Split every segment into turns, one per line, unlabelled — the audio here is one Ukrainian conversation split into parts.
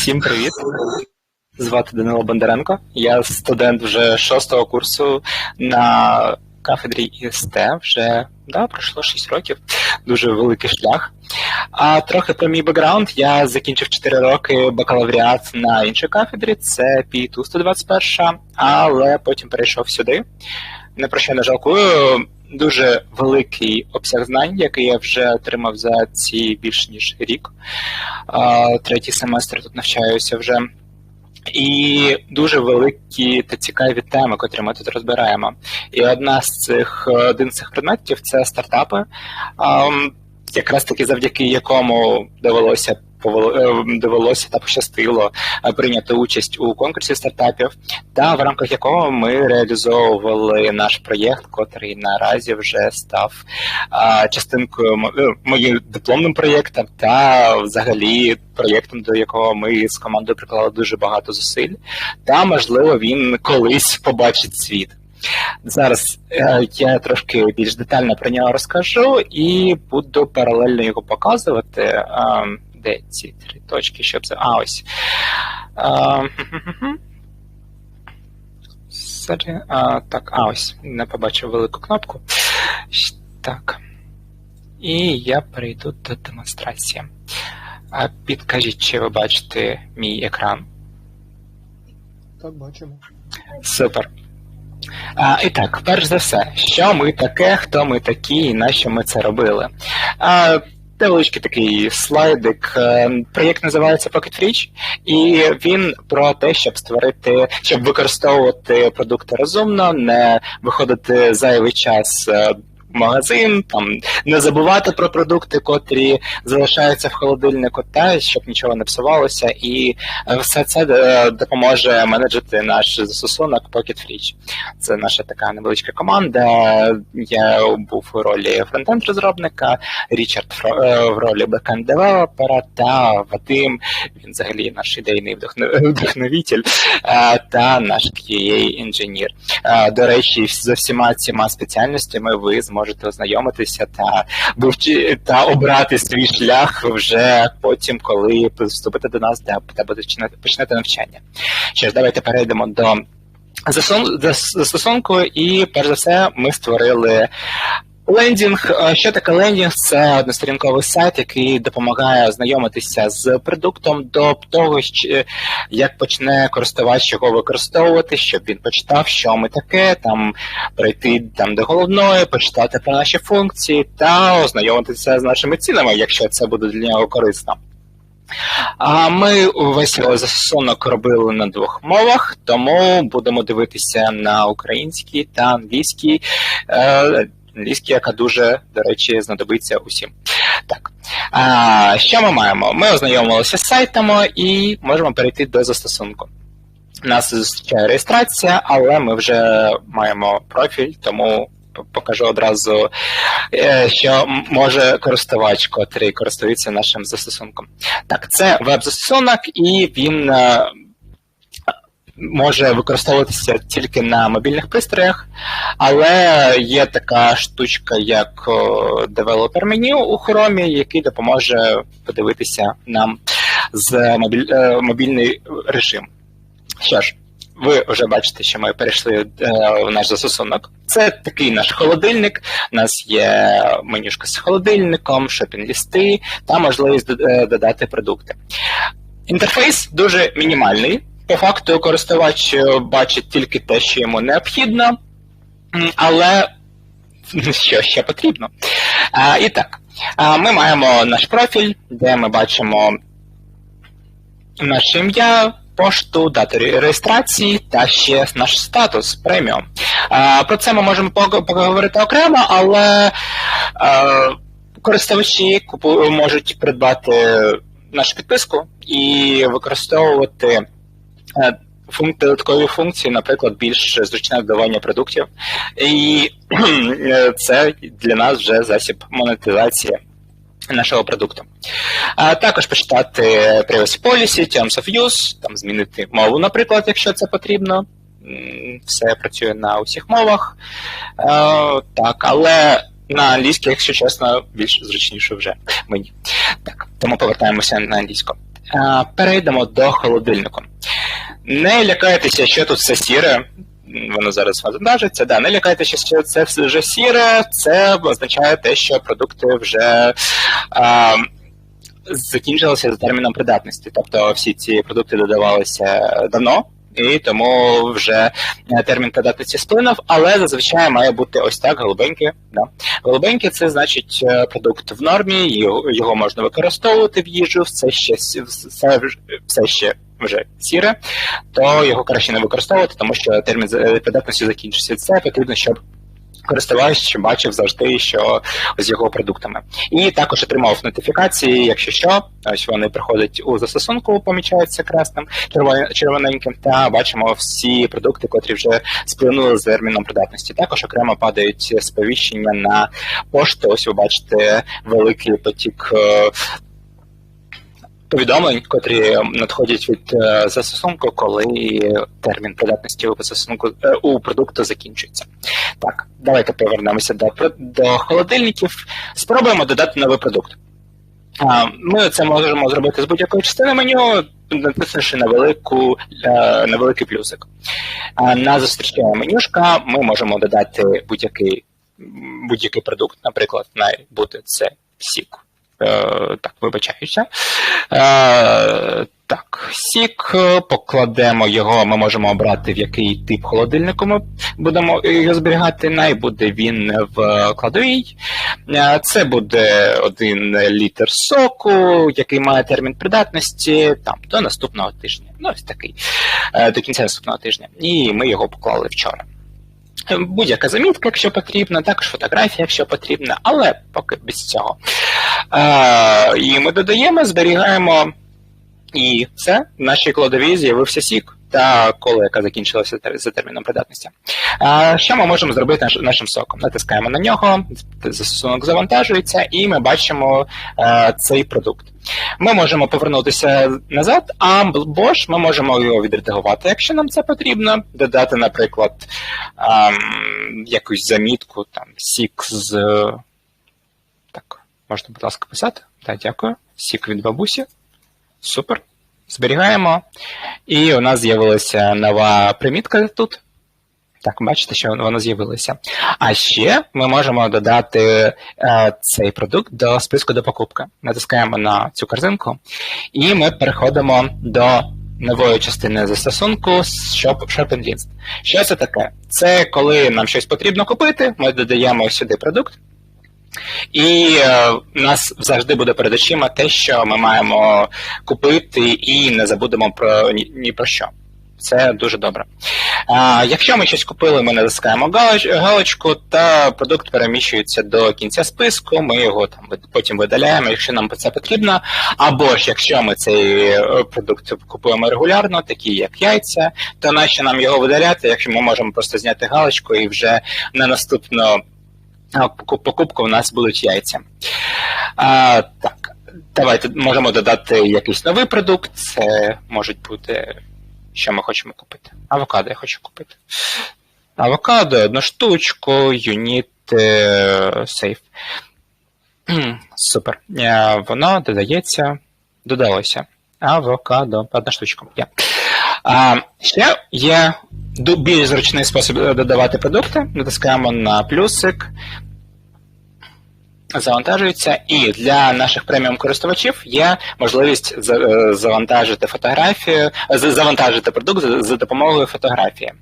Всім привіт. Звати Данило Бондаренко. Я студент вже шостого курсу на кафедрі ІСТ. Вже да, пройшло 6 років, дуже великий шлях. А трохи про мій бекграунд. Я закінчив 4 роки бакалавріат на іншій кафедрі, це ПІТУ 121, але потім перейшов сюди. Не про що не жалкую. Дуже великий обсяг знань, який я вже отримав за ці більш ніж рік. Третій семестр тут навчаюся вже. І дуже великі та цікаві теми, котрі ми тут розбираємо. І одна з цих один з цих предметів це стартапи, якраз таки завдяки якому довелося Е, довелося та пощастило е, прийняти участь у конкурсі стартапів, та в рамках якого ми реалізовували наш проєкт, котрий наразі вже став частинкою е, моїм дипломним проєктом, та взагалі проєктом, до якого ми з командою приклали дуже багато зусиль, та можливо він колись побачить світ. Зараз е, я трошки більш детально про нього розкажу і буду паралельно його показувати. Де ці три точки, щоб це. А, ось. А, а, Так, а ось. Не побачив велику кнопку. Так. І я перейду до демонстрації. А Підкажіть, чи ви бачите мій екран?
Так, бачимо.
Супер. А, І так, перш за все, що ми таке, хто ми такі і на що ми це робили? А, невеличкий такий слайдик. Е, проєкт називається Pocket Reach, і він про те, щоб створити, щоб використовувати продукти розумно, не виходити зайвий час е, магазин, там не забувати про продукти, котрі залишаються в холодильнику, та щоб нічого не псувалося, і е, все це е, допоможе менеджити наш застосунок Pocket Fridge. Це наша така невеличка команда. Я був у ролі фронтенд розробника, Річард е, в ролі бекенд девелопера та Вадим, він взагалі наш ідейний вдохновитель, та наш QA інженір. До речі, за всіма цими спеціальностями ви зможете можете ознайомитися та вивчи та обрати свій шлях вже потім, коли вступите до нас, де та почнете навчання. Що ж, давайте перейдемо до застосунку, і перш за все ми створили Лендінг, що таке лендінг? Це односторінковий сайт, який допомагає ознайомитися з продуктом до того, як почне користувач його використовувати, щоб він почитав, що ми таке, там перейти там до головної, почитати про наші функції та ознайомитися з нашими цінами, якщо це буде для нього корисно. А ми весь застосунок робили на двох мовах, тому будемо дивитися на український та англійський. Англійській, яка дуже, до речі, знадобиться усім. Так. А, Що ми маємо? Ми ознайомилися з сайтами і можемо перейти до застосунку. Нас зустрічає реєстрація, але ми вже маємо профіль, тому покажу одразу, е, що може користувач, котрий користується нашим застосунком. Так, це веб-застосунок, і він е, може використовуватися тільки на мобільних пристроях, але є така штучка, як девелопер меню у Chrome, який допоможе подивитися нам з мобіль... Е, мобільний режим. Що ж, ви вже бачите, що ми перейшли е, в наш застосунок. Це такий наш холодильник. У нас є менюшка з холодильником, шопінг-лісти та можливість е, додати продукти. Інтерфейс дуже мінімальний. По факту користувач е, бачить тільки те, що йому необхідно, але що ще потрібно. А, І так, ми маємо наш профіль, де ми бачимо наше ім'я, пошту, дату реєстрації та ще наш статус преміум. Про це ми можемо поговорити окремо, але користувачі можуть придбати нашу підписку і використовувати. Е, додаткові функції, наприклад, більш зручне додавання продуктів, і е, це для нас вже засіб монетизації нашого продукту. А також почитати privacy policy, terms of use, там змінити мову, наприклад, якщо це потрібно. Все працює на усіх мовах. А, так, але на англійській, якщо чесно, більш зручніше вже мені. Так, тому повертаємося на англійську. Е, Перейдемо до холодильнику. Не лякайтеся, що тут все сіре. Воно зараз завантажиться. Да, не лякайтеся, що це вже сіре. Це означає те, що продукти вже а, закінчилися за терміном придатності. Тобто всі ці продукти додавалися давно. І тому вже е, термін придатності сплинув, але зазвичай має бути ось так голубеньке. Да. Голубеньке це значить е, продукт в нормі, його можна використовувати в їжу, все ще все, все ще вже сіре, то його краще не використовувати, тому що термін е, придатності закінчиться. Це потрібно, щоб користувач бачив завжди, що з його продуктами. І також отримав нотифікації, якщо що, ось вони приходять у застосунку, помічаються красним, червоненьким, та бачимо всі продукти, котрі вже сплинули з терміном придатності. Також окремо падають сповіщення на пошту. Ось ви бачите великий потік е, повідомлень, котрі надходять від е, застосунку, коли термін придатності у застосунку е, у продукту закінчується. Так, давайте повернемося до до холодильників. Спробуємо додати новий продукт. Ми це можемо зробити з будь-якої частини меню, натиснувши на велику е, на великий плюсик. На зустрічає менюшка ми можемо додати будь-який будь-який продукт, наприклад, має бути це сік. Е, так, вибачаюся. Е, так, сік, покладемо його, ми можемо обрати, в який тип холодильнику ми будемо його зберігати. Най буде він в кладовій. Е, це буде один літр соку, який має термін придатності там, до наступного тижня. Ну, ось такий, до кінця наступного тижня. І ми його поклали вчора. Будь-яка замітка, якщо потрібна, також фотографія, якщо потрібна, але поки без цього. А, І ми додаємо, зберігаємо, і все, в нашій кладовій з'явився сік та кола, яка закінчилася за терміном придатності. А, Що ми можемо зробити наш, нашим соком? Натискаємо на нього, застосунок завантажується, і ми бачимо а, цей продукт. Ми можемо повернутися назад, або ж ми можемо його відредагувати, якщо нам це потрібно, додати, наприклад, а, якусь замітку, там, сік з. Так. Можете, будь ласка, писати. Так, дякую. Сік від бабусі. Супер. Зберігаємо. І у нас з'явилася нова примітка тут. Так, бачите, що вона з'явилася. А ще ми можемо додати е, цей продукт до списку до покупки. Натискаємо на цю корзинку, і ми переходимо до нової частини застосунку Shop, Shopping List. Що це таке? Це коли нам щось потрібно купити, ми додаємо сюди продукт. І е, у нас завжди буде перед очима те, що ми маємо купити, і не забудемо про ні, ні про що. Це дуже добре. Якщо ми щось купили, ми натискаємо галочку, та продукт переміщується до кінця списку, ми його там потім видаляємо, якщо нам це потрібно. Або ж якщо ми цей е, продукт купуємо регулярно, такі як яйця, то нащо нам його видаляти, якщо ми можемо просто зняти галочку і вже на наступну покупку у нас будуть яйця. А, Так, давайте можемо додати якийсь новий продукт. Це можуть бути, що ми хочемо купити. Авокадо я хочу купити. Авокадо, одну штучку, юніт сейф. Супер. Воно додається, додалося. Авокадо, одна штучка. Yeah. А, Ще є більш зручний спосіб додавати продукти. Натискаємо на плюсик, завантажується, і для наших преміум користувачів є можливість е, завантажити фотографію, завантажити продукт за допомогою фотографії.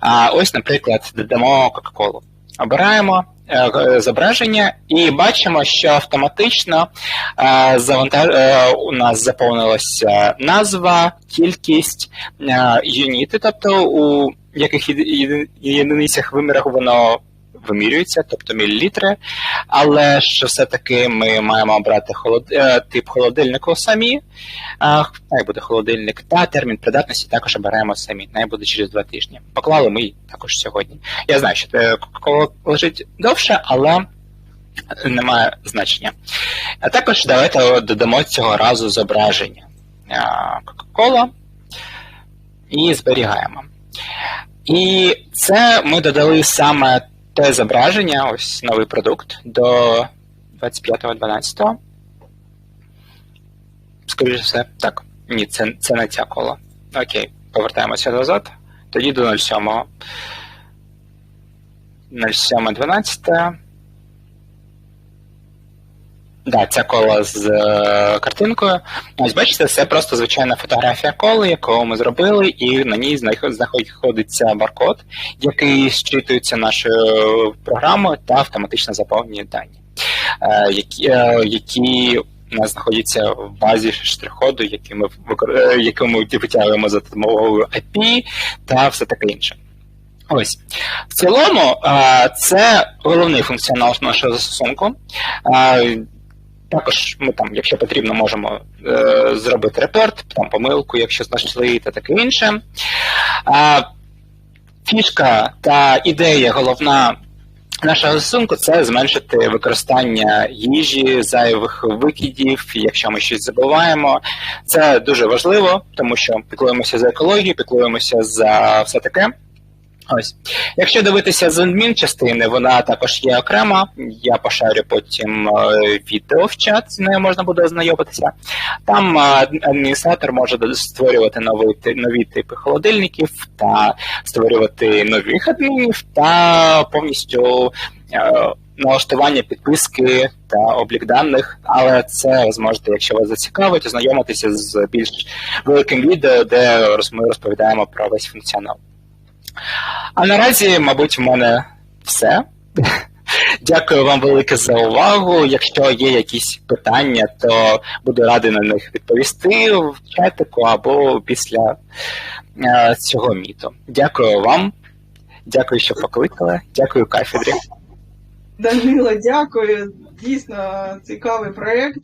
А ось, наприклад, додамо Кока-Колу. Обираємо е, зображення і бачимо, що автоматично е, у нас заповнилася назва, кількість юніти, тобто у яких єдиницях вимірковано вимірюється, тобто мілілітри, але що все-таки ми маємо обрати холод... Е, тип холодильнику самі, най буде холодильник, та термін придатності також обираємо самі, най буде через два тижні. Поклали ми також сьогодні. Я знаю, що це лежить довше, але немає значення. А також давайте додамо цього разу зображення Кока-Кола і зберігаємо. І це ми додали саме те зображення, ось новий продукт до 25.12. Скоріше все, так. Ні, це, це не ця коло. Окей, повертаємося назад. Тоді до 07. 07.12. Да, ця кола з е, картинкою. Ось бачите, це просто звичайна фотографія коли, яку ми зробили, і на ній знах- знаходиться баркод, який зчитується нашою програмою та автоматично заповнює дані, е, які, е, які у нас знаходяться в базі штрих-коду, які ми, викор- е, яку ми витягуємо за допомогою API та все таке інше. Ось. В цілому, це головний функціонал нашого застосунку. Також ми там, якщо потрібно, можемо е, зробити репорт, там помилку, якщо знайшли та таке інше. А, фішка та ідея головна нашого застосунку це зменшити використання їжі, зайвих викидів, якщо ми щось забуваємо. Це дуже важливо, тому що піклуємося за екологію, піклуємося за все таке. Ось. Якщо дивитися з адмін-частини, вона також є окрема. Я пошарю потім е, відео в чат, з нею можна буде ознайомитися. Там е, адміністратор може створювати нові, нові типи холодильників та створювати нових адмінів та повністю е, налаштування підписки та облік даних. Але це ви зможете, якщо вас зацікавить, ознайомитися з більш великим відео, де ми розповідаємо про весь функціонал. А наразі, мабуть, в мене все. Дякую вам велике за увагу. Якщо є якісь питання, то буду радий на них відповісти в чатику або після е, цього міту. Дякую вам. Дякую, що покликали. Дякую кафедрі.
Данило, дякую. Дійсно цікавий проєкт.